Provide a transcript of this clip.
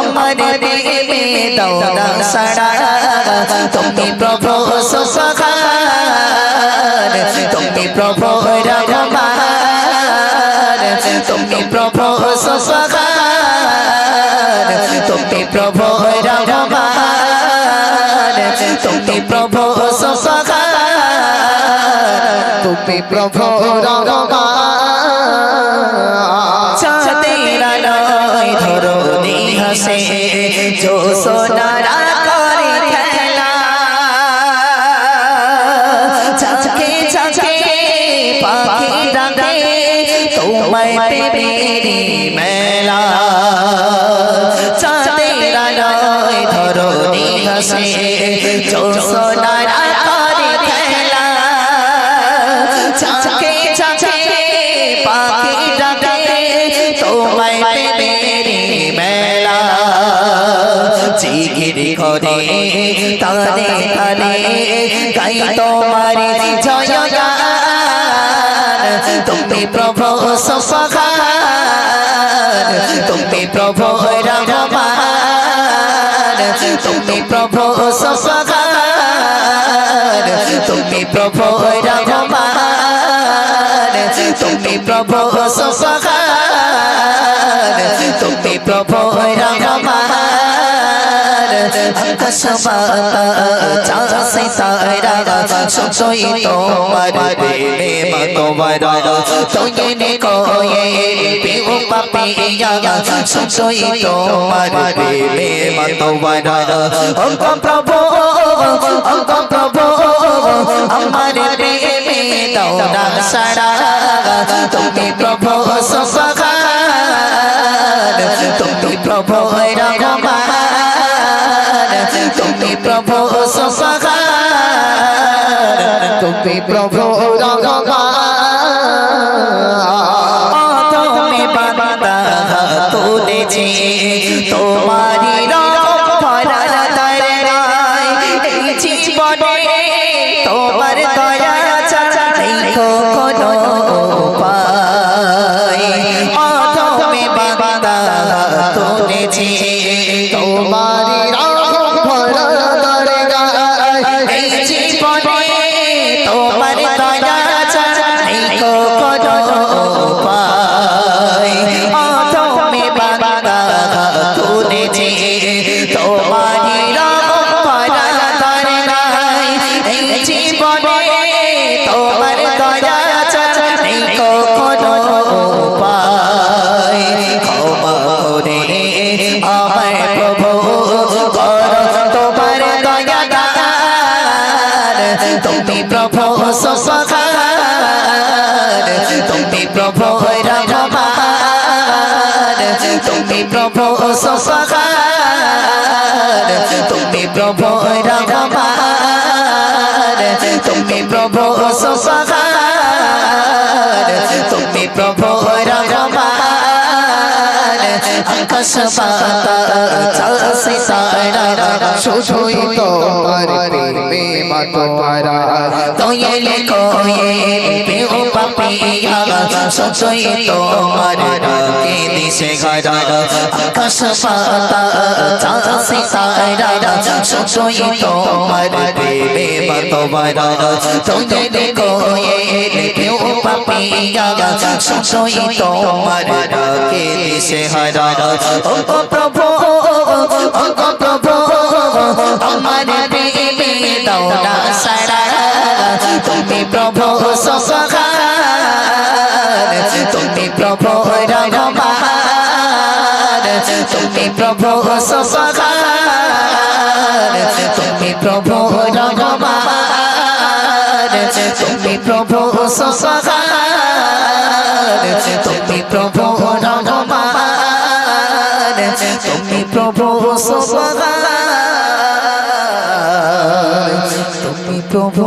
আমার প্রেমে দাও না সাড়া তুমি প্রভু সুসখান তুমি প্রভু রহমান, তুমি প্রভু সুসখান তুমি প্রভু রহমান, তুমি প্রভু সুসখান তুমি প্রভু রহমান। তোমায় পেবেরি মেলা। চাঁদেরা নয় ধরো হাসে। যো সোনারা করে খেলা। চাচকে চাচকে পাখি ডাকে। তোমায় পেবেরি মেলা। জিগির করে তালে তালে গাই তোমার জয় গান তুমি প্রভু সুফগান তুমি প্রভু রহমান, তুমি প্রভু সুফগান তুমি প্রভু রহমান, তুমি প্রভু সুফগান তুমি প্রভু রহমান আকাশ চাষে তারা সঞ্চয় তোমার প্রেমে মতবারা তোয়ে কোয়ে পিউ পাপিয়া সঞ্চয় তোমার প্রেমে মতবারা ও প্রভু ও প্রভু আমার প্রেমে দাও না তুমি প্রভু সুবহান প্রভু সুবহান তুমি প্রভু রঘবা তুমি বাবা তুলেছি তোমারি প্রভু তুমি প্রভু রহমান তুমি প্রভু সুসখান তুমি প্রভু রহমান আকাশ চাষে তারা শুধুই তোমার প্রেমে মাতোয়ারা। তোয়েলে কোয়েল পেও শুধুই তোমার ডাকে দিশে গারা আকাশ পাতা চাঁদ সিতারা শুধুই তোমার প্রেমে বাতবারা তোমার কোয়েল কেউ পাপিয়া শুধুই তোমার ডাকে দিশে হারা ও প্রভু ও প্রভু আমার প্রেমে দৌড়া সারা। তুমি প্রভু সসা প্রভু রহমান তুমি প্রভু সুবহান তুমি প্রভু রহমান তুমি প্রভু সুবহান তুমি প্রভু রহমান তুমি প্রভু সুবহান তুমি প্রভু